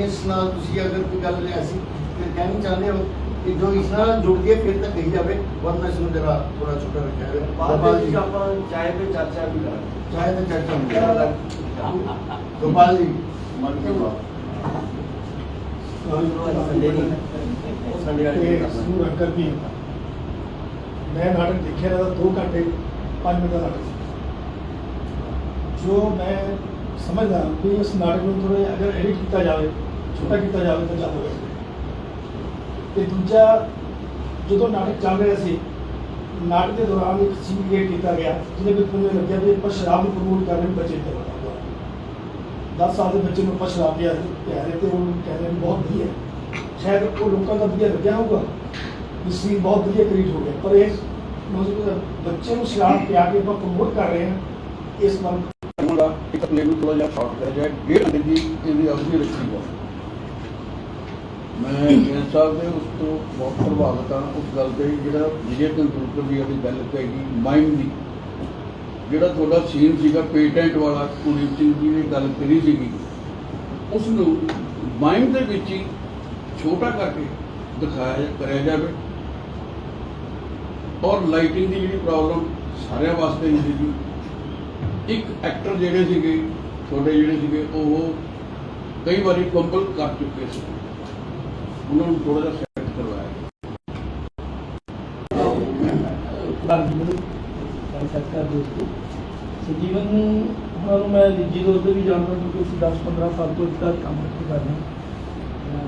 Audience ਨਾਲ ਤੁਸੀਂ ਅਗਰ ਕੋਈ ਗੱਲ ਐਸੀ ਕਹਿਣੀ ਚਾਹੁੰਦੇ ਹੋ ਕਿ ਜੋ ਇਸ ਨਾਲ ਜੁੜ ਕੇ ਫਿਰ ਤਾਂ ਕਹੀ ਜਾਵੇ ਵਰਨਾ ਇਸ ਨੂੰ ਜਰਾ ਥੋੜਾ ਛੋਟਾ ਰੱਖਿਆ ਹੈ ਬਾਅਦ ਵਿੱਚ ਜੀ। ਆਪਾਂ ਚਾਹੇ ਤੇ ਚਰਚਾ ਵੀ ਕਰਾਂਗੇ। ਚਾਹੇ ਤਾਂ ਚਰਚਾ ਹੈ। ਗੋਪਾਲ ਜੀ ਮਨ ਕੀ ਬਾਤ। ਅੰਕਰ ਵੀ ਮੈਂ ਨਾਟਕ ਦੇਖਿਆ ਦਾ 2 ਘੰਟੇ 5 ਮਿੰਟ ਦਾ ਨਾਟਕ ਜੋ ਮੈਂ ਸਮਝਦਾ ਕਿ ਇਸ ਨਾਟਕ ਨੂੰ ਥੋੜਾ ਅਗਰ ਐਡਿਟ ਕੀਤਾ ਜਾਵੇ ਛੋਟਾ ਕੀਤਾ ਜਾਵੇ ਤਾਂ ਜ਼ਿਆਦਾ ਹੋਵੇਗਾ ਤੇ ਦੂਜਾ, ਜਦੋਂ ਨਾਟਕ ਚੱਲ ਰਿਹਾ ਸੀ, ਨਾਟਕ ਦੇ ਦੌਰਾਨ ਇੱਕ ਸੀਨ ਕ੍ਰੀਏਟ ਕੀਤਾ ਗਿਆ, ਜਿਹਦੇ ਵਿੱਚ ਮੈਨੂੰ ਲੱਗਿਆ ਵੀ ਆਪਾਂ ਸ਼ਰਾਬ ਨੂੰ ਪ੍ਰਮੋਟ ਕਰ ਰਹੇ ਬੱਚੇ ਤੇ। ਬਤਾ 10 ਸਾਲ ਦੇ ਬੱਚੇ ਨੂੰ ਆਪਾਂ ਸ਼ਰਾਬ ਪਿਆ ਪਿਆ ਰਹੇ ਤੇ ਉਹ ਕਹਿ ਰਹੇ ਬਹੁਤ ਵਧੀਆ ਸ਼ਾਇਦ ਉਹ ਲੋਕਾਂ ਦਾ ਵਧੀਆ ਲੱਗਿਆ ਹੋਊਗਾ ਵੀ ਸੀਨ ਬਹੁਤ ਵਧੀਆ ਕ੍ਰੀਏਟ ਹੋ ਗਿਆ। ਪਰ ਇਹ ਬੱਚੇ ਨੂੰ ਸ਼ਰਾਬ ਪਿਆ ਕੇ ਆਪਾਂ ਪ੍ਰਮੋਟ ਕਰ ਰਹੇ ਹਾਂ, ਇਸ ਵੱਲ। ਦਾ ਇੱਕ ਪਲੇ ਨੂੰ ਥੋੜਾ ਜਿਹਾ ਸ਼ਾਰਟ ਕਰਿਆ ਜਾਏ। ਡੇਢ ਘੰਟੇ ਦੀ ਇਹਦੀ ਅਵਧੀ ਰੱਖੀ ਹੈ ਮੈਂ ਜੈਨ ਸਾਹਿਬ ਦੇ ਉਸ ਤੋਂ ਬਹੁਤ ਪ੍ਰਭਾਵਿਤ ਹਾਂ। ਉਸ ਗੱਲ ਤੇ ਜਿਹੜਾ ਵਿਜੇ ਕੰਪਿਊਟਰ ਦੀ ਉਹਦੀ ਗੱਲ ਕਹੀ ਮਾਈਂਡ ਦੀ। ਜਿਹੜਾ ਤੁਹਾਡਾ ਸੀਨ ਸੀਗਾ ਪੇਟੈਂਟ ਵਾਲਾ, ਕੁਲਦੀਪ ਸਿੰਘ ਜੀ ਨੇ ਗੱਲ ਕਰੀ ਸੀਗੀ। ਉਸ ਨੂੰ ਮਾਈਂਡ ਦੇ ਵਿੱਚ ਹੀ ਛੋਟਾ ਕਰਕੇ ਦਿਖਾਇਆ, ਕਰਿਆ ਜਾਵੇ। ਔਰ ਲਾਈਟਿੰਗ ਦੀ ਜਿਹੜੀ ਪ੍ਰੋਬਲਮ ਸਾਰਿਆਂ ਵਾਸਤੇ ਨਹੀਂ ਸੀਗੀ। ਇੱਕ ਐਕਟਰ ਜਿਹੜੇ ਸੀਗੇ, ਤੁਹਾਡੇ ਜਿਹੜੇ ਸੀਗੇ, ਉਹ ਕਈ ਵਾਰੀ ਕੰਪਲ ਕਰ ਚੁੱਕੇ ਸੀ। ਉਹਨਾਂ ਨੂੰ ਥੋੜਾ ਜਿਹਾ ਸੈੱਟ ਕਰਵਾਇਆ ਸਤਿਕਾਰ ਦੋਸਤੋ ਸੰਜੀਵਨ ਉਹਨਾਂ ਨੂੰ ਮੈਂ ਨਿੱਜੀ ਤੌਰ ਤੇ ਵੀ ਜਾਣਦਾ ਕਿਉਂਕਿ ਅਸੀਂ 10-15 ਸਾਲ ਤੋਂ ਇਸ ਦਾ ਕੰਮ ਇੱਥੇ ਕਰ ਰਹੇ। ਹਾਂ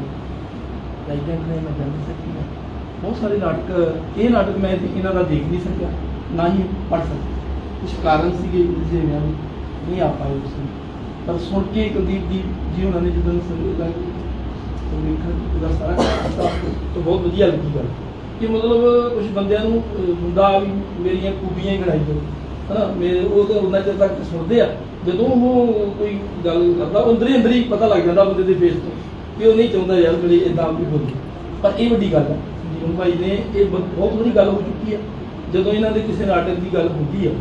ਲਾਈਟੈਂਟ ਨੇ ਮੈਂ ਜਾਣ ਸਕਦੀ ਹਾਂ। ਬਹੁਤ ਸਾਰੇ ਨਾਟਕ, ਇਹ ਨਾਟਕ ਮੈਂ ਇਹਨਾਂ ਦਾ ਦੇਖ ਨਹੀਂ ਸਕਿਆ, ਨਾ ਹੀ ਪੜ੍ਹ ਸਕਿਆ। ਕੁਝ ਕਾਰਨ ਸੀਗੇ ਜਿਹਦੇ ਮੈਂ ਨਹੀਂ ਆ ਪਾਏ ਉਸ ਪਰ ਸੁਣ ਕੇ ਕੁਲਦੀਪ ਦੀ ਜੀ ਉਹਨਾਂ ਨੇ ਜਦੋਂ ਦਾ ਸਾਰਾ ਕੀਤਾ ਤਾਂ ਬਹੁਤ ਵਧੀਆ ਲੱਗੀ ਗੱਲ। ਕਿ ਮਤਲਬ ਕੁਝ ਬੰਦਿਆਂ ਨੂੰ ਹੁੰਦਾ ਵੀ ਮੇਰੀਆਂ ਖੂਬੀਆਂ ਹੀ ਗਣਾਈ ਜਾਓ ਹਨਾ? ਮੇਰੇ ਉਹ ਤਾਂ ਉਹਨਾਂ ਚਿਰ ਤੱਕ ਸੁਣਦੇ ਆ। ਜਦੋਂ ਉਹ ਕੋਈ ਗੱਲ ਕਰਦਾ ਅੰਦਰ ਹੀ ਅੰਦਰ ਹੀ ਪਤਾ ਲੱਗ ਜਾਂਦਾ ਬੰਦੇ ਦੇ ਫੇਸ ਤੋਂ ਕਿ ਉਹ ਨਹੀਂ ਚਾਹੁੰਦਾ ਯਾਰ ਮੇਰੀ ਇਦਾਂ ਵੀ ਬੋਲੀ। ਪਰ ਇਹ ਵੱਡੀ ਗੱਲ ਹੈ ਜੀਵਨ ਭਾਈ ਨੇ ਇਹ ਬਹੁਤ ਵੱਡੀ ਗੱਲ ਹੋ ਚੁੱਕੀ ਹੈ ਜਦੋਂ ਇਹਨਾਂ ਦੇ ਕਿਸੇ ਨਾਟਕ ਦੀ ਗੱਲ ਹੁੰਦੀ ਹੈ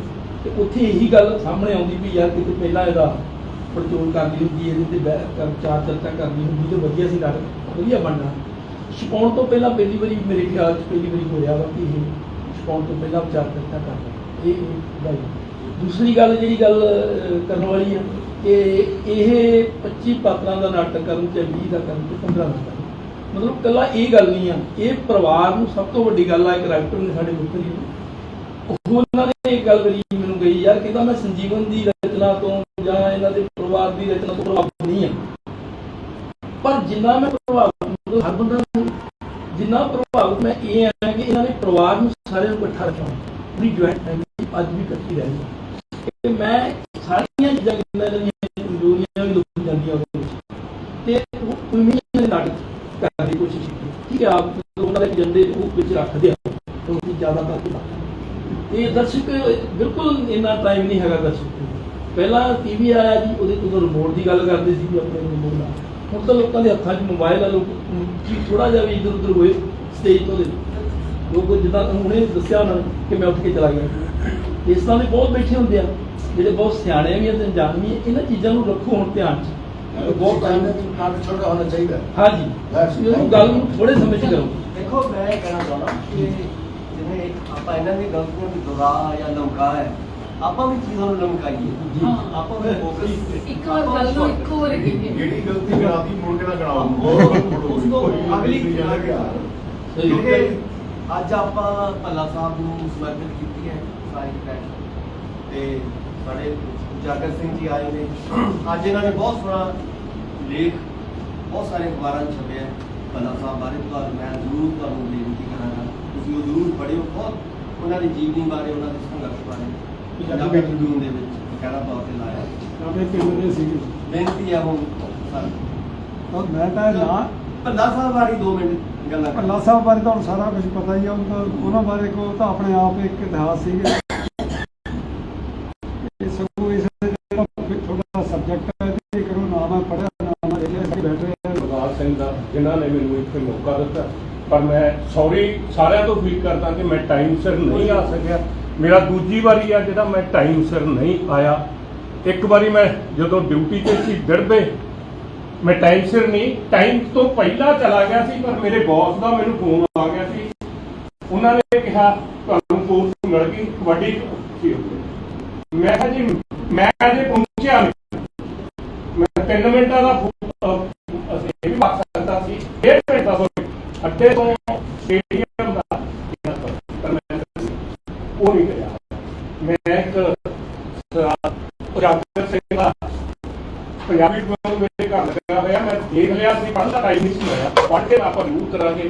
ਤੇ ਉੱਥੇ ਇਹੀ ਗੱਲ ਸਾਹਮਣੇ ਆਉਂਦੀ ਵੀ ਯਾਰ ਕਿਤੇ ਪਹਿਲਾਂ ਇਹਦਾ ਪੜਚੋਲ ਕਰਨੀ ਹੁੰਦੀ ਇਹਦੇ ਤੇ ਚਾਰ ਚਰਚਾ ਕਰਨੀ ਹੁੰਦੀ ਤੇ ਵਧੀਆ ਸੀ ਨਾਟਕ, ਵਧੀਆ ਬਣਨਾ। ਛਪਾਉਣ ਤੋਂ ਪਹਿਲਾਂ ਪਹਿਲੀ ਵਾਰੀ ਮੇਰੇ ਖਿਆਲ 'ਚ ਪਹਿਲੀ ਵਾਰੀ ਹੋਇਆ ਵਾ ਕਿ ਇਹ ਛਪਾਉਣ ਤੋਂ ਪਹਿਲਾਂ ਵਿਚਾਰ ਚਰਚਾ ਕਰਨਾ ਇਹ ਗੱਲ ਦੂਸਰੀ ਗੱਲ ਜਿਹੜੀ ਗੱਲ ਕਰਨ ਵਾਲੀ ਹੈ ਕਿ ਇਹ 25 ਪਾਤਰਾਂ ਦਾ ਨਾਟਕ ਕਰਨ ਚ 20 ਦਾ ਕਰਨ ਚ 15 ਦਾ ਮਤਲਬ ਕੱਲਾ ਇਹ ਗੱਲ ਨਹੀਂ ਆ, ਇਹ ਪਰਿਵਾਰ ਨੂੰ ਸਭ ਤੋਂ ਵੱਡੀ ਗੱਲ ਆ, ਇੱਕ ਰਾਈਟਰ ਨੇ ਸਾਡੇ ਮਿੱਤਰ ਜੀ ਉਹਨਾਂ ਨੇ ਇੱਕ ਗੱਲ ਕਰੀ ਮੈਨੂੰ ਗਈ ਯਾਰ, ਕਹਿੰਦਾ ਮੈਂ ਸੰਜੀਵਨ ਦੀ ਰਚਨਾ ਤੋਂ ਜਾਂ ਇਹਨਾਂ ਦੇ ਪਰਿਵਾਰ ਦੀ ਰਚਨਾ ਤੋਂ ਪ੍ਰਭਾਵਿਤ ਨਹੀਂ ਆ ਪਰ ਜਿੰਨਾ ਮੈਂ ਪ੍ਰਭਾਵਿਤ ਹਰ ਬੰਦਾ ਜਿੰਨਾ ਪ੍ਰਭਾਵਿਤ ਮੈਂ ਇਹ ਆ ਕਿ ਇਹਨਾਂ ਨੇ ਪਰਿਵਾਰ ਨੂੰ ਸਾਰਿਆਂ ਨੂੰ ਇਕੱਠਾ ਰੱਖਿਆ ਪੂਰੀ ਜੁਆਇੰਟ ਫੈਮਿਲੀ ਅੱਜ ਵੀ ਇਕੱਠੀ ਰਹਿ ਰਹੀ ਤੇ ਮੈਂ ਸਾਰੀਆਂ ਚੀਜ਼ਾਂ ਕਿੰਨਾ ਜਿਹੜੀਆਂ ਕਮਜ਼ੋਰੀਆਂ ਵੀ ਲੋਕ ਜਾਂਦੀਆਂ ਉਹਦੇ ਵਿੱਚ। ਤੇ ਉਹ ਉਮੀਦ ਦੇ ਨਾਟਕ ਕਰਨ ਦੀ ਕੋਸ਼ਿਸ਼ ਕੀਤੀ। ਠੀਕ ਆਪ ਉਹਨਾਂ ਦੇ ਏਜੰਡੇ ਉਹ ਵਿੱਚ ਰੱਖਦੇ ਆ, ਤਾਂ ਜ਼ਿਆਦਾ ਕਰਕੇ ਇਹ ਦਰਸ਼ਕ, ਬਿਲਕੁਲ ਇੰਨਾ ਟਾਈਮ ਨਹੀਂ ਹੈਗਾ ਦਰਸ਼ਕ ਕੋਲ। ਪਹਿਲਾਂ ਟੀਵੀ ਆਇਆ ਜੀ, ਉਹਦੇ ਤੋਂ ਰਿਮੋਟ ਦੀ ਗੱਲ ਕਰਦੇ ਸੀ ਵੀ ਆਪਣੇ ਰਿਮੋਟ ਨਾਲ। ਹੁਣ ਤਾਂ ਲੋਕਾਂ ਦੇ ਹੱਥਾਂ 'ਚ ਮੋਬਾਈਲ ਆ ਲੋਕ ਕੀ ਥੋੜਾ ਜਿਹਾ ਵੀ ਇੱਧਰ ਉੱਧਰ ਹੋਏ ਸਟੇਜ ਤੋਂ ਦੇ। ਲੋਕ ਜਿੱਦਾਂ ਹੁਣੇ ਦੱਸਿਆ ਉਹਨਾਂ ਨੇ ਕਿ ਮੈਂ ਉੱਠ ਕੇ ਚਲਾ ਗਿਆ। ਇਸ ਤਰ੍ਹਾਂ ਦੇ ਬਹੁਤ ਬੈਠੇ ਹੁੰਦੇ ਆ ਜਿਹੜੇ ਬਹੁਤ ਸਿਆਣੇ ਵੀ ਆ ਤੇ ਅਣਜਾਣ ਵੀ ਆ ਇਹਨਾਂ ਚੀਜ਼ਾਂ ਨੂੰ ਰੱਖੋ ਹੁਣ ਧਿਆਨ 'ਚ। ਬਹੁਤ ਟਾਈਮ ਦਾ ਨਾਟਕ ਛੋਟਾ ਹੋਣਾ ਚਾਹੀਦਾ। ਹੈ। ਹਾਂਜੀ ਉਹਨੂੰ ਗੱਲ ਨੂੰ ਥੋੜੇ ਸਮੇਂ 'ਚ ਕਰੋ। ਦੇਖੋ ਮੈਂ ਇਹ ਕਹਿਣਾ ਚਾਹੁੰਦਾ ਕਿ ਜਿਵੇਂ ਆਪਾਂ ਇਹਨਾਂ ਦੀ ਗਲਤੀਆਂ ਦੀ ਦੁਰਾ ਜਾਂ ਲਮਕਾ ਹੈ ਆਪਾਂ ਵੀ ਚੀਜ਼ਾਂ ਨੂੰ ਲਮਕਾਈਏ ਜੀ। ਆਪਾਂ ਵੀ ਫੋਕਸ ਇੱਕ ਵਾਰ ਗੱਲ ਨੂੰ ਇੱਕੋ ਵਾਰ ਕਹੀਏ ਜਿਹੜੀ ਗਲਤੀ ਕਰਾਤੀ ਮੁੜ ਕੇ ਨਾ ਕਰਾਓ ਉਸ ਤੋਂ ਅਗਲੀ ਸਹੀ ਕਿਉਂਕਿ ਅੱਜ ਆਪਾਂ ਭੱਲਾ ਸਾਹਿਬ ਨੂੰ ਸਮਰਪਿਤ ਕੀਤੀ ਹੈ ਸਾਰੀ ਟੈਕ ਤੇ ਸਾਡੇ ਜਾਗਰ ਸਿੰਘ ਜੀ ਆਏ ਨੇ ਅੱਜ ਇਹਨਾਂ ਨੇ ਬਹੁਤ ਸੋਹਣਾ ਲੇਖ ਬਹੁਤ ਸਾਰੇ ਅਖਬਾਰਾਂ 'ਚ ਛਪਿਆ ਹੈ ਭੱਲਾ ਸਾਹਿਬ ਬਾਰੇ ਤੁਹਾਨੂੰ ਮੈਂ ਜ਼ਰੂਰ ਤੁਹਾਨੂੰ ਬੇਨਤੀ ਕਰਾਂਗਾ ਤੁਸੀਂ ਉਹ ਜ਼ਰੂਰ ਪੜ੍ਹਿਓ ਬਹੁਤ ਉਹਨਾਂ ਦੀ ਜੀਵਨੀ ਬਾਰੇ ਉਹਨਾਂ ਦੇ ਸੰਘਰਸ਼ ਬਾਰੇ ਪੰਜਾਬੀ ਟ੍ਰਿਬਿਊਨ ਦੇ ਵਿੱਚ ਬਕਾਇਦਾ ਤੌਰ ਤੇ ਲਾਇਆ? ਆਪਣੇ ਕਿਵੇਂ ਸੀ ਬੇਨਤੀ ਹੈ ਹੁਣ ਸਰ। ਔਰ ਮੈਂ ਤਾਂ ਨਾ ਭੱਲਾ ਸਾਹਿਬ ਬਾਰੇ 2 ਮਿੰਟ ਗੱਲਾਂ ਕਰੋ। ਭੱਲਾ ਸਾਹਿਬ ਬਾਰੇ ਤੁਹਾਨੂੰ ਸਾਰਾ ਕੁਝ ਪਤਾ ਹੀ ਆ ਉਹਨਾਂ ਦਾ- ਬਾਰੇ ਕੋ ਤਾਂ ਆਪਣੇ ਆਪ ਇੱਕ ਇਤਿਹਾਸ ਸੀਗਾ। ਇਹ ਸਭ ਇਸ ਜਿਹੜਾ ਥੋੜਾ ਸਬਜੈਕਟ ਹੈ ਤੇ ਕਰੋ ਨਾ ਮੈਂ ਪੜਿਆ ਨਾ ਮੈਂ ਦੇਖਿਆ ਅਸੀਂ ਬੈਠ ਰਹੇ ਹਾਂ ਗੁਰਦਾਸ ਸਿੰਘ ਦਾ ਜਿਨ੍ਹਾਂ ਨੇ ਮੈਨੂੰ ਇੱਥੇ ਮੌਕਾ ਦਿੱਤਾ। ਪਰ ਮੈਂ ਸੌਰੀ ਸਾਰਿਆਂ ਤੋਂ ਫੀਲ ਕਰਦਾ ਕਿ ਮੈਂ ਟਾਈਮ ਸਿਰ ਨਹੀਂ ਆ ਸਕਿਆ। ਮੇਰਾ ਦੂਜੀ ਵਾਰੀ ਆ ਜਿਹੜਾ ਮੈਂ ਟਾਈਮ ਸਿਰ ਨਹੀਂ ਆਇਆ। ਇੱਕ ਵਾਰੀ ਮੈਂ ਜਦੋਂ ਡਿਊਟੀ ਤੇ ਸੀ ਦਿੜਬੇ ਮੈਂ ਟਾਈਮ ਸਿਰ ਨਹੀਂ ਟਾਈਮ ਤੋਂ ਪਹਿਲਾਂ ਚਲਾ ਗਿਆ ਸੀ, ਪਰ ਮੇਰੇ ਬੌਸ ਦਾ ਮੈਨੂੰ ਫੋਨ ਆ ਗਿਆ ਸੀ। ਉਹਨਾਂ ਨੇ ਕਿਹਾ, ਤੁਹਾਨੂੰ ਪੋਸਟ ਮਿਲ ਗਈ, ਕਬੱਡੀ ਸੀ ਮੈਂ ਕਿਹਾ ਜੀ ਮੈਂ ਅਜੇ ਪਹੁੰਚਿਆ ਮੈਂ 3 ਮਿੰਟਾਂ ਦਾ ਫੋ- ਅਸੀਂ ਵੀ ਬਾਤ ਸਕਦਾ ਸੀ। ਡੇਢ ਘੰਟਾ ਤੋਂ ਅੱਡੇ ਤੋਂ ਸਟੇਡੀਅਮ ਦਾ ਪਰ ਮੈਂ ਉਹ ਨਹੀਂ ਕਰਿਆ ਮੈਂ ਇੱਕ ਉਜਾਗਰ ਸਿੰਘ ਦਾ ਪੰਜਾਬੀ ਕੋਲ ਮੇਰੇ ਘਰ ਲੱਗਾ ਹੋਇਆ ਮੈਂ ਦੇਖ ਲਿਆ ਸੀ ਪੜ੍ਹਨ ਦਾ ਟਾਈਮ ਨਹੀਂ ਸੀ ਹੋਇਆ ਪੜ੍ਹ ਕੇ ਆਪਾਂ ਜ਼ਰੂਰ ਕਰਾਂਗੇ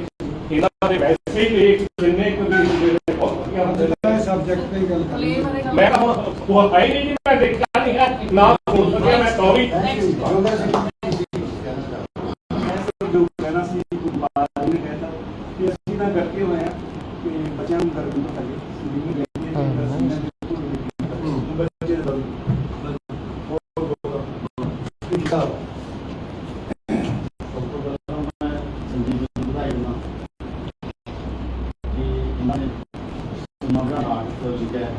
ਇਹਨਾਂ ਦੇ ਵੈਸੇ ਹੀ ਲੇਖ ਜਿੰਨੇ ਕੁ ਵੀ ਹੁੰਦੇ ਨੇ ਬਹੁਤ ਵਧੀਆ ਹੁੰਦੇ ਨੇ। ਸਬਜੈਕਟ ਦੀ ਗੱਲ ਪਲੇ ਬਾਰੇ ਗੱਲ ਮੈਂ ਤਾਂ ਹੁਣ ਉਹ ਹੈ ਹੀ ਨਹੀਂ ਜੀ ਮੈਂ ਦੇਖਿਆ ਨਹੀਂ ਹੈ। ਨਾ ਸੁਣ ਸਕਿਆ ਮੈਂ ਸੌਰੀ ਜੋਗਾ ਸਿੰਘ ਜੀ ਕਹਿਣਾ ਚਾਹੁੰਦਾ ਜੋ ਕਹਿਣਾ ਸੀ ਗੁਰਬਾਜ ਨੇ ਕਹਿਤਾ ਕਿ ਅਸੀਂ ਤਾਂ ਕਰਕੇ ਹੋਏ ਆ ਕਿ ਬੱਚਿਆਂ ਨੂੰ ਕਰਨ ਤੋਂ ਪਹਿਲੇ ਸਲੀਮ ਲੈਣੀ ਹੈ ਅਸੀਂ ਨਾ ਬਿਲਕੁਲ ਬੱਚੇ ਦਾ ਸਭ ਤੋਂ ਪਹਿਲਾਂ ਮੈਂ ਸੰਜੀਵ ਨੂੰ ਵਧਾਈ ਦਿੰਦਾ ਕਿ ਇਹਨਾਂ ਨੇ ਨਵਾਂ ਨਾਟਕ ਲਿਖਿਆ ਹੈ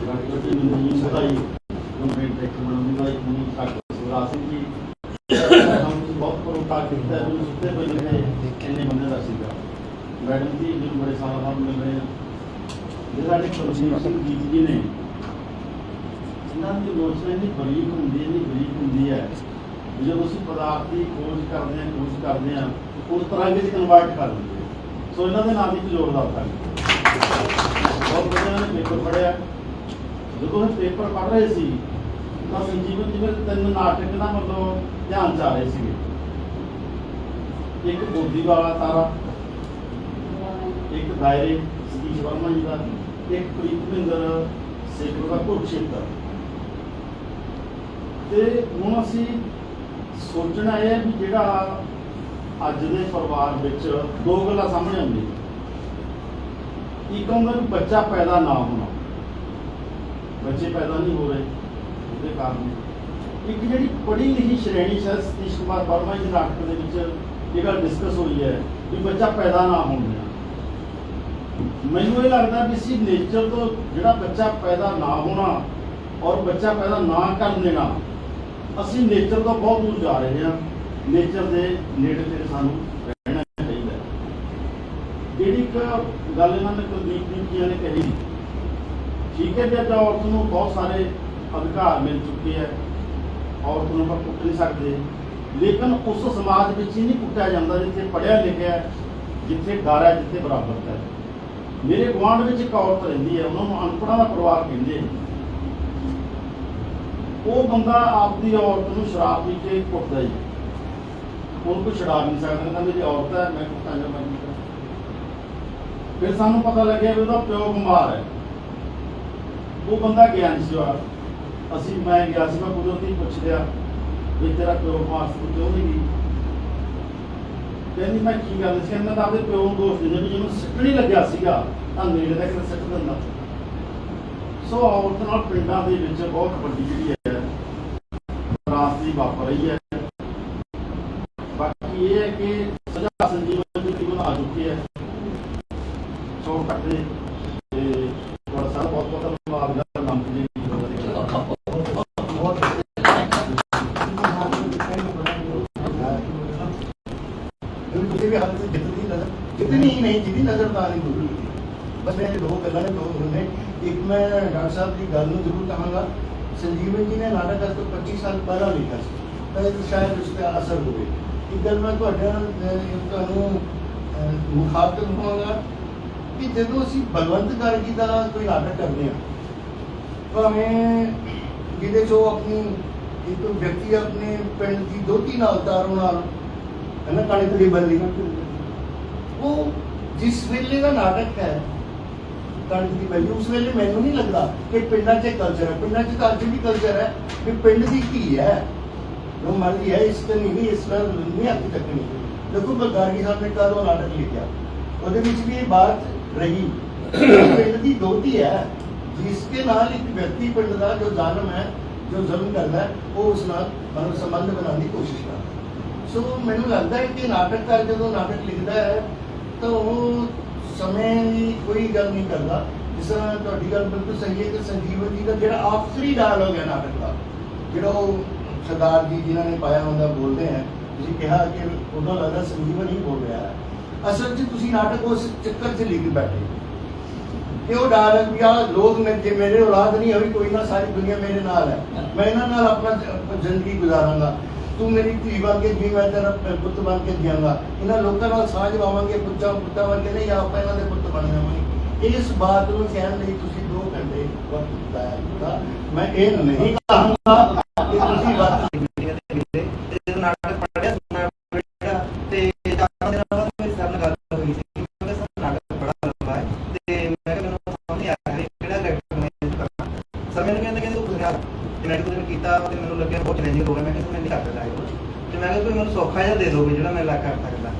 ਡਾਕਟਰ ਜੀ ਨੂੰ ਨਹੀਂ ਵਧਾਈ ਉਹਨਾਂ ਨੇ ਟੈਕ ਬਣਾਉਣ ਦਾ ਇੱਕ ਨਹੀਂ ਡਾਕਟਰ ਸੁਰਾ ਸਿੰਘ ਜੀ ਹਮ ਬਹੁਤ ਪਰੋਟਾ ਕੀਤਾ ਹੈ ਮੈਨੂੰ ਸੁੱਤੇ ਪਏ ਨੇ ਇੰਨੇ ਬੰਦੇ ਦਾ ਸੀਗਾ। ਮੈਡਮ ਜੀ, ਮੈਨੂੰ ਬੜੇ ਸਾਲਾਂ ਬਾਅਦ ਜਿਹੜਾ ਨੇ ਕੁਲਜੀਤ ਜੀ ਜੀ ਨੇ। ਇਹਨਾਂ ਦੀ ਲੋਚਨਾ ਇੰਨੀ ਬਰੀਕ ਹੁੰਦੀ ਹੈ ਬਰੀਕ ਹੁੰਦੀ ਹੈ। ਜਦੋਂ ਅਸੀਂ ਪਦਾਰਥ ਦੀ ਖੋਜ ਕਰਦੇ ਹਾਂ, ਖੋਜ ਕਰਦੇ ਹਾਂ, ਉਸ ਤਰ੍ਹਾਂ ਵਿੱਚ ਕਨਵਰਟ ਕਰ ਦਿੰਦੇ ਸੋ ਇਹਨਾਂ ਦੇ ਨਾਮ ਦੀ ਜ਼ੋਰਦਾਰ ਕਰ ਬਹੁਤ ਵਧੀਆ ਨੇ ਪੇਪਰ ਪੜ੍ਹਿਆ। ਜਦੋਂ ਇਹ ਪੇਪਰ ਪੜ੍ਹ ਰਹੇ ਸੀ ਤਾਂ ਸੰਜੀਵਨ ਜਿਵੇਂ ਤਿੰਨ ਨਾਟਕ ਦਾ ਮਤਲਬ ਧਿਆਨ ਚ ਆ ਰਹੇ ਸੀਗੇ। ਇੱਕ ਬੋਦੀ ਵਾਲਾ ਤਾਰਾ, ਇੱਕ ਦਾਇਰੇ ਸਤੀਸ਼ ਵਰਮਾ ਜੀ ਦਾ, ਇੱਕ ਪ੍ਰੀਤਮਿੰਦਰ ਸੇਖਰ ਦਾ ਕੁਰਕਸ਼ੇਤਰ। ਤੇ ਹੁਣ ਅਸੀਂ ਸੋਚਣਾ ਇਹ ਹੈ ਵੀ ਜਿਹੜਾ ਅੱਜ ਦੇ ਪਰਿਵਾਰ ਵਿੱਚ ਦੋ ਗੱਲਾਂ ਸਾਹਮਣੇ ਆਉਂਦੀਆਂ। ਇੱਕ ਹੁੰਦਾ ਵੀ ਬੱਚਾ ਪੈਦਾ ਨਾ ਹੋਣਾ। ਬੱਚੇ ਪੈਦਾ ਨਹੀਂ ਹੋ ਰਹੇ। ਉਹਦੇ ਕਾਰਨ ਇੱਕ ਜਿਹੜੀ ਪੜ੍ਹੀ ਲਿਖੀ ਸ਼੍ਰੇਣੀ ਹੈ ਸਤੀਸ਼ ਕੁਮਾਰ ਵਰਮਾ ਜੀ ਦੇ ਨਾਟਕ ਦੇ ਵਿੱਚ ਇਹ ਗੱਲ ਡਿਸਕਸ ਹੋਈ ਹੈ ਵੀ ਬੱਚਾ ਪੈਦਾ ਨਾ ਹੋਣਾ ਮੈਨੂੰ ਇਹ ਲੱਗਦਾ ਵੀ ਸੀ ਨੇਚਰ ਤੋਂ ਜਿਹੜਾ ਬੱਚਾ ਪੈਦਾ ਨਾ ਹੋਣਾ ਔਰ ਬੱਚਾ ਪੈਦਾ ਨਾ ਕਰਨ ਦੇਣਾ, ਅਸੀਂ ਨੇਚਰ ਤੋਂ ਬਹੁਤ ਦੂਰ ਜਾ ਰਹੇ ਹਾਂ। ਨੇਚਰ ਦੇ ਨੇੜੇ ਤੇ ਸਾਨੂੰ ਰਹਿਣਾ ਚਾਹੀਦਾ ਜਿਹੜੀ ਇੱਕ ਗੱਲ ਇਹਨਾਂ ਨੇ ਕੁਲਦੀਪ ਜੀ ਨੇ ਕਹੀ, ਠੀਕ ਹੈ ਜੇ ਔਰਤ ਨੂੰ ਬਹੁਤ ਸਾਰੇ ਅਧਿਕਾਰ ਮਿਲ ਚੁੱਕੇ ਹੈ ਔਰਤ ਨੂੰ ਆਪਾਂ ਕੁੱਟ ਨਹੀਂ ਸਕਦੇ। ਲੇਕਿਨ ਉਸ ਸਮਾਜ ਵਿੱਚ ਹੀ ਨਹੀਂ ਕੁੱਟਿਆ ਜਾਂਦਾ ਜਿੱਥੇ ਪੜ੍ਹਿਆ ਲਿਖਿਆ ਜਿੱਥੇ ਡਰ ਹੈ, ਜਿੱਥੇ ਬਰਾਬਰਤਾ ਹੈ। ਮੇਰੇ ਗੁਆਂਢ ਵਿੱਚ ਇੱਕ ਔਰਤ ਰਹਿੰਦੀ ਹੈ, ਉਹਨਾਂ ਨੂੰ ਅਨਪੜ੍ਹਾਂ ਦਾ ਪਰਿਵਾਰ ਕਹਿੰਦੇ ਉਹ ਬੰਦਾ ਆਪਦੀ ਔਰਤ ਨੂੰ ਸ਼ਰਾਬ ਪੀ ਕੇ ਕੁੱਟਦਾ ਜੀ। ਉਹਨੂੰ ਕੋਈ ਛਡਾ ਨਹੀਂ ਸਕਦਾ, ਕਹਿੰਦਾ ਮੇਰੀ ਔਰਤ ਹੈ, ਮੈਂ ਕੁੱਟਾਂ ਜਾਂ ਮੈਂ ਫਿਰ ਸਾਨੂੰ ਪਤਾ ਲੱਗਿਆ ਵੀ ਉਹਦਾ ਪਿਓ ਬਿਮਾਰ ਹੈ। ਉਹ ਬੰਦਾ ਗਿਆ ਨਹੀਂ ਸੀ ਬਾਹਰ। ਅਸੀਂ ਮੈਂ ਗਿਆ ਸੀ, ਮੈਂ ਕੁਦਰਤੀ ਪੁੱਛ ਲਿਆ ਵੀ ਤੇਰਾ ਪਿਓ ਬਿਮਾਰ ਕਿਉਂ ਨਹੀਂ? ਗਈ ਕਹਿੰਦੀ, ਮੈਂ ਕੀ ਗੱਲ ਸੀ? ਇਹਨਾਂ ਦਾ ਆਪਦੇ ਪਿਓ ਨੂੰ ਦੋਸ਼ ਦਿੰਦੇ ਵੀ ਜਿਹਨੂੰ ਸਿੱਟਣੀ ਲੱਗਿਆ ਸੀਗਾ, ਤਾਂ ਨੇੜੇ ਦਾ ਕਿਤੇ ਸਿੱਟ ਦਿੰਦਾ। ਸੋ ਔਰਤ ਨਾਲ ਪਿੰਡਾਂ ਦੇ ਵਿੱਚ ਬਹੁਤ ਵੱਡੀ ਜਿਹੜੀ ਹੈ ਤਰਾਸਦੀ ਵਾਪਰ ਰਹੀ ਹੈ। ਬਾਕੀ ਇਹ ਹੈ ਕਿ ਸਜ਼ਾ ਸੰਜੀਵਨ ਦੀ ਜੀਵਨ ਆ ਚੁੱਕੀ ਹੈ ਸੋ ਕਰਦੇ ਤੇ ਤੁਹਾਡਾ ਸਾਰਾ ਬਹੁਤ ਬਹੁਤ ਧੰਨਵਾਦ ਦਾ ਨਾਮ ਜੀ ਕਿਉਂਕਿ ਕਿਸੇ ਵੀ ਹਾਲਤ ਵਿੱਚ ਜਿੱਤਦੀ ਨਜ਼ਰ ਜਿੱਤਨੀ ਹੀ ਨਹੀਂ ਜਿਹਦੀ ਨਜ਼ਰ ਤਾਂ ਨਹੀਂ ਦੂਰ ਬਸ ਇਹ ਦੋ ਗੱਲਾਂ ਨੇ ਦੋ ਹੁੰਦੇ ਇੱਕ ਮੈਂ ਡਾਕਟਰ ਸਾਹਿਬ ਦੀ ਗੱਲ ਨੂੰ ਜ਼ਰੂਰ ਕਹਾਂਗਾ। ਸੰਜੀਵਨ ਜੀ ਨੇ ਨਾਟਕ ਅੱਜ ਤੋਂ 25 ਸਾਲ ਪਹਿਲਾਂ ਲਿਖਿਆ ਸੀ। ਤਾਂ ਇਹ ਸ਼ਾਇਦ ਉਸ ਤੇ ਅਸਰ ਹੋਵੇ। ਇੱਕ ਗੱਲ ਮੈਂ ਤੁਹਾਡੇ ਨਾਲ ਤੁਹਾਨੂੰ ਮੁਖਾਤਬ ਹੋਵਾਂਗਾ ਕਿ ਜਦੋਂ ਅਸੀਂ ਬਲਵੰਤ ਗਾਰਗੀ ਦਾ ਕੋਈ ਨਾਟਕ ਕਰਦੇ ਹਾਂ, ਭਾਵੇਂ ਜਿਹਦੇ ਚੋਂ ਆਪਣੀ ਇੱਕ ਵਿਅਕਤੀ ਆਪਣੇ ਪਿੰਡ ਦੀ ਦੋਤੀ ਨਾਲ ਤਾਰੋ ਨਾਲ, ਹੈ ਨਾ, ਕਣਕ ਦੀ ਬੰਦੀ। ਉਹ ਜਿਸ ਵੇਲੇ ਦਾ ਨਾਟਕ ਹੈ ਕਣਕ ਦੀ ਵੈਲਿਊ ਉਸ ਵੇਲੇ ਮੈਨੂੰ ਨਹੀਂ ਲੱਗਦਾ ਕਿ ਪਿੰਡਾਂ 'ਚ ਕਲਚਰ ਹੈ। ਪਿੰਡਾਂ 'ਚ ਤਾਂ ਅੱਜ ਵੀ ਕਲਚਰ ਹੈ ਕਿ ਪਿੰਡ ਦੀ ਕੀ ਹੈ। ਜੋ ਮਰਜ਼ੀ ਹੈ, ਇਸ ਤੇ ਨਹੀਂ ਇਸ ਨਾਲ ਨਹੀਂ ਹੱਥ ਚੱਕਣੀ। ਦੇਖੋ ਬਲਗਾਰੀ ਸਾਹਿਬ ਨੇ ਕਦੋਂ ਨਾਟਕ ਲਿਖਿਆ। ਉਹਦੇ ਵਿੱਚ ਵੀ ਇਹ ਬਾਤ ਰਹੀ। ਪਿੰਡ ਦੀ ਦੋਤੀ ਹੈ ਜਿਸ ਦੇ ਨਾਲ ਇੱਕ ਵਿਅਕਤੀ ਪਿੰਡ ਦਾ ਜੋ ਜ਼ਾਲਮ ਹੈ, ਜੋ ਜ਼ੁਲਮ ਕਰਦਾ ਹੈ, ਉਹ ਉਸ ਨਾਲ ਮਨੁੱਖ ਸੰਬੰਧ ਬਣਾਉਣ ਦੀ ਕੋਸ਼ਿਸ਼ ਕਰਦਾ ਸੋ ਮੈਨੂੰ ਲੱਗਦਾ ਹੈ ਕਿ ਨਾਟਕਕਾਰ ਜਦੋਂ ਨਾਟਕ ਲਿਖਦਾ ਹੈ, ਤਾਂ ਉਹ ਸਮੇਂ ਦੀ ਕੋਈ ਗੱਲ ਨਹੀਂ ਕਰਦਾ। ਜਿਸ ਤਰ੍ਹਾਂ ਤੁਹਾਡੀ ਗੱਲ ਬਿਲਕੁਲ ਸਹੀ ਹੈ ਕਿ ਸੰਜੀਵਨ ਜੀ ਦਾ ਜਿਹੜਾ ਆਖਰੀ ਡਾਇਲੋਗ ਹੈ ਨਾਟਕ ਦਾ, ਜਿਹੜਾ ਉਹ ਸਰਦਾਰ ਜੀ ਜਿਨ੍ਹਾਂ ਨੇ ਪਾਇਆ ਹੁੰਦਾ ਬੋਲਦੇ ਆ, ਤੁਸੀਂ ਕਿਹਾ ਕਿ ਉਦੋਂ ਲੱਗਦਾ ਸੰਜੀਵਨ ਹੀ ਬੋਲ ਰਿਹਾ ਹੈ। ਅਸਲ 'ਚ ਤੁਸੀਂ ਨਾਟਕ ਉਸ ਚੱਕਰ 'ਚ ਲਿਖ ਬੈਠੇ ਕਿ ਉਹ ਡਰ ਵੀ ਆਹ ਲੋਕ ਨੇ ਜੇ ਮੇਰੇ ਔਲਾਦ ਨਹੀਂ ਹੋਈ ਕੋਈ ਨਾ, ਸਾਰੀ ਦੁਨੀਆ ਮੇਰੇ ਨਾਲ ਹੈ। ਮੈਂ ਇਹਨਾਂ ਨਾਲ ਆਪਣਾ ਜ਼ਿੰਦਗੀ ਗੁਜ਼ਾਰਾਂਗਾ। ਤੂੰ ਮੇਰੀ ਧੀ ਬਣ ਕੇ ਜੀ, ਮੈਂ ਤੇਰਾ ਪੁੱਤ ਬਣ ਕੇ ਜਿਆਂਗਾ। ਇਹਨਾਂ ਲੋਕਾਂ ਨਾਲ ਸਾਂਝ ਪਾਵਾਂਗੇ, ਪੁੱਤਾਂ ਪੁੱਤਾਂ ਵਰਗੇ ਨਹੀਂ ਆਪਾਂ ਇਹਨਾਂ ਦੇ ਪੁੱਤ ਬਣ ਜਾਵਾਂਗੇ। ਇਸ ਬਾਤ ਨੂੰ ਕਹਿਣ ਲਈ ਤੁਸੀਂ 2 ਘੰਟੇ ਵਕਤ ਦਿੱਤਾ ਮੈਂ ਇਹ ਨਹੀਂ ਕਹਾਂਗਾ ਕਿ ਤੁਸੀਂ ਵਕਤ ਤੇ ਨਾਟਕ ਪੜਿਆ ਨਾਟਕ ਤੇ ਚਾਰ ਦਿਨਾਂ ਬਾਅਦ ਮੇਰੀ ਸਰ ਨਾਲ ਗੱਲ ਹੋਈ ਸੀ ਮੈਂ ਕਿਹਾ ਸਰ ਨਾਟਕ ਬੜਾ ਲੰਬਾ ਹੈ ਤੇ ਮੈਂ ਕਿਹਾ ਮੈਨੂੰ ਸਮਝ ਨਹੀਂ ਆ ਰਿਹਾ ਕਿ ਕਿਹੜਾ ਕਰੈਕਟਰ ਮੈਂ ਕਰਨਾ ਸਰ ਮੈਨੂੰ ਕਹਿੰਦੇ ਕਹਿੰਦੇ ਤੂੰ ਕੁਝ ਕਰ ਤੇ ਮੈਂ ਕੁਝ ਕੀਤਾ ਤੇ ਮੈਨੂੰ ਲੱਗਿਆ ਬਹੁਤ ਚੈਲੰਜਿੰਗ ਹੋ ਗਿਆ ਮੈਂ ਕਿਹਾ ਮੈਂ ਨਹੀਂ ਕਰ ਸਕਦਾ ਇਹ ਕੁਛ। ਤੇ ਮੈਂ ਕਿਹਾ ਕੋਈ ਮੈਨੂੰ ਸੌਖਾ ਜਿਹਾ ਦੇ ਦਿਓ ਵੀ ਜਿਹੜਾ ਮੈਂ ਲਾ ਕਰ ਸਕਦਾ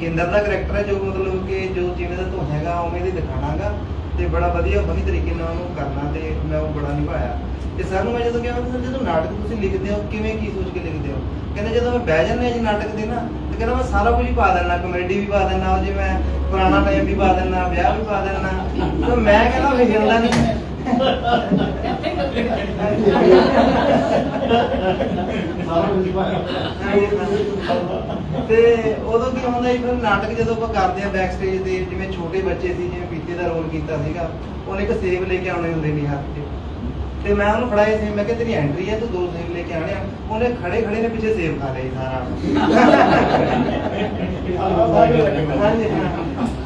ਕੇਂਦਰ ਦਾ ਕਰੈਕਟਰ ਹੈ ਜੋ ਮਤਲਬ ਕਿ ਜੋ ਜਿਵੇਂ ਦਾ ਤੂੰ ਹੈਗਾ, ਉਵੇਂ ਦੀ ਦਿਖਾਣਾਗਾ ਤੇ ਬੜਾ ਵਧੀਆ ਵਧੀਆ ਤਰੀਕੇ ਨਾਲ ਉਹਨੂੰ ਕਰਨਾ ਤੇ ਮੈਂ ਉਹ ਬੜਾ ਨਿਭਾਇਆ। ਤੇ ਸਰ ਨੂੰ ਮੈਂ ਜਦੋਂ ਕਿਹਾ ਸਰ ਜਦੋਂ ਨਾਟਕ ਤੁਸੀਂ ਲਿਖਦੇ ਹੋ, ਕਿਵੇਂ ਕੀ ਸੋਚ ਕੇ ਲਿਖਦੇ ਹੋ? ਕਹਿੰਦੇ, ਜਦੋਂ ਮੈਂ ਬਹਿ ਜਾਂਦੇ ਜੀ ਨਾਟਕ ਦੇ ਨਾ, ਤੇ ਕਹਿੰਦਾ ਮੈਂ ਸਾਰਾ ਕੁਝ ਹੀ ਪਾ ਦੇਣਾ ਕਮੇਡੀ ਵੀ ਪਾ ਦੇਣਾ ਉਹ ਜੇ ਮੈਂ ਪੁਰਾਣਾ ਟਾਈਮ ਵੀ ਪਾ ਦੇਣਾ ਵਿਆਹ ਵੀ ਪਾ ਦੇਣਾ ਤੇ ਮੈਂ ਕਹਿੰਦਾ ਵੀ ਨਹੀਂ ਤੇ ਉਦੋਂ ਕੀ ਹੁੰਦਾ ਫਿਰ ਨਾਟਕ ਜਦੋਂ ਆਪਾਂ ਕਰਦੇ ਆ ਬੈਕ ਸਟੇਜ ਤੇ ਜਿਵੇਂ ਛੋਟੇ ਬੱਚੇ ਸੀ ਜਿਵੇਂ ਪੀਤੇ ਦਾ ਰੋਲ ਕੀਤਾ ਸੀਗਾ ਉਹਨੇ ਇੱਕ ਸੇਬ ਲੈ ਕੇ ਆਉਣੇ ਹੁੰਦੇ ਨੇ ਹੱਥ 'ਚ। ਤੇ ਮੈਂ ਉਹਨੂੰ ਫੜਾਏ ਸੀ ਮੈਂ ਕਿਹਾ ਤੇਰੀ ਐਂਟਰੀ ਹੈ ਤੂੰ ਦੋ ਸੇਬ ਲੈ ਕੇ ਆਣੇ ਆ। ਉਹਨੇ ਖੜੇ ਖੜੇ ਨੇ ਪਿੱਛੇ ਸੇਬ ਖਾ ਲਏ ਸਾਰਾ।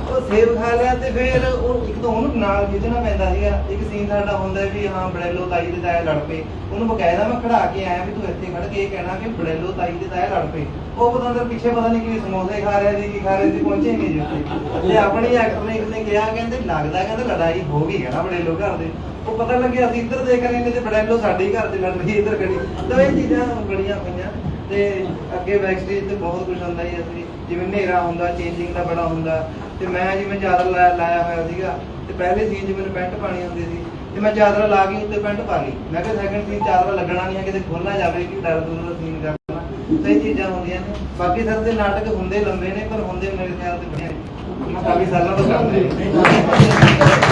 ਉਹ ਸੇਬ ਖਾ ਲਿਆ ਤੇ ਫਿਰ ਉਹ ਇੱਕ ਉਹਨੂੰ ਨਾਲ ਖਿੱਚਣਾ ਪੈਂਦਾ ਸੀਗਾ, ਇੱਕ ਸੀਨ ਸਾਡਾ ਹੁੰਦਾ ਵੀ ਹਾਂ, ਬੜੈਲੋ ਤਾਈ ਦੇ ਤਾਇਆ ਲੜ ਪਏ। ਉਹਨੂੰ ਬਕਾਇਦਾ ਮੈਂ ਖੜਾ ਕੇ ਆਇਆ ਵੀ ਤੂੰ ਇੱਥੇ ਖੜ ਕੇ ਇਹ ਕਹਿਣਾ ਕਿ ਬੜੈਲੋ ਤਾਈ ਦੇ ਤਾਇਆ ਲੜ ਪਏ। ਉਹ ਪਤਾ ਨਹੀਂ ਪਿੱਛੇ ਪਤਾ ਨਹੀਂ ਕਿ ਸਮੋਸੇ ਖਾ ਰਿਹਾ ਸੀ, ਕੀ ਖਾ ਰਿਹਾ ਸੀ, ਪਹੁੰਚੇ ਨਹੀਂ ਜੀ ਤੇ ਆਪਣੀ ਐਕਟਰ ਨੇ ਇੱਕ ਕਿਹਾ, ਕਹਿੰਦੇ ਲੱਗਦਾ ਕਹਿੰਦਾ ਲੜਾਈ ਹੋ ਗਈ ਹੈ ਨਾ ਬੜੈਲੋ ਘਰ ਦੇ। ਉਹ ਪਤਾ ਲੱਗਿਆ, ਅਸੀਂ ਇੱਧਰ ਦੇਖ ਰਹੇ ਨੇ ਤੇ ਬੜੈਲੋ ਸਾਡੇ ਘਰ ਦੇ ਲੜ ਰਹੀ ਇੱਧਰ ਖੜੀ। ਤਾਂ ਇਹ ਚੀਜ਼ਾਂ ਬੜੀਆਂ ਪਈਆਂ। ਤੇ ਅੱਗੇ ਬੈਕ ਸਟੇਜ ਤੇ ਬਹੁਤ ਕੁਝ ਹੁੰਦਾ ਹੀ ਅਸੀਂ ਜਿਵੇਂ ਹਨੇਰਾ ਹੁੰਦਾ ਚੇਂਜਿੰਗ ਦਾ ਬੜਾ ਹੁੰਦਾ। ਤੇ ਮੈਂ ਜਿਵੇਂ ਜ਼ਿਆਦਾ ਲਾ- ਲਾਇਆ ਹੋਇਆ ਸੀਗਾ ਤੇ ਪਹਿਲੇ ਸੀਨ 'ਚ ਮੈਨੂੰ ਪੈਂਟ ਪਾਣੀ ਹੁੰਦੀ ਸੀ, ਤੇ ਮੈਂ ਚਾਦਰਾ ਲਾ ਕੇ ਉੱਤੇ ਪੈਂਟ ਪਾ ਲਈ। ਮੈਂ ਕਿਹਾ ਸੈਕੰਡ ਸੀਨ ਚਾਦਰਾ ਲੱਗਣਾ ਨਹੀਂ ਹੈ, ਕਿਤੇ ਖੁੱਲ ਜਾਵੇ ਕਿ ਡਰ ਦੂਰ ਦਾ ਸੀਨ ਕਰਨਾ। ਸਹੀ ਚੀਜ਼ਾਂ ਹੁੰਦੀਆਂ ਨੇ। ਬਾਕੀ ਸਰ ਦੇ ਨਾਟਕ ਹੁੰਦੇ ਲੰਬੇ ਨੇ, ਪਰ ਹੁੰਦੇ ਮੇਰੇ ਖਿਆਲ ਤੇ ਬੜੀਆਂ ਨੇ। ਕਾਫੀ ਸਾਲਾਂ ਤੋਂ ਕਰ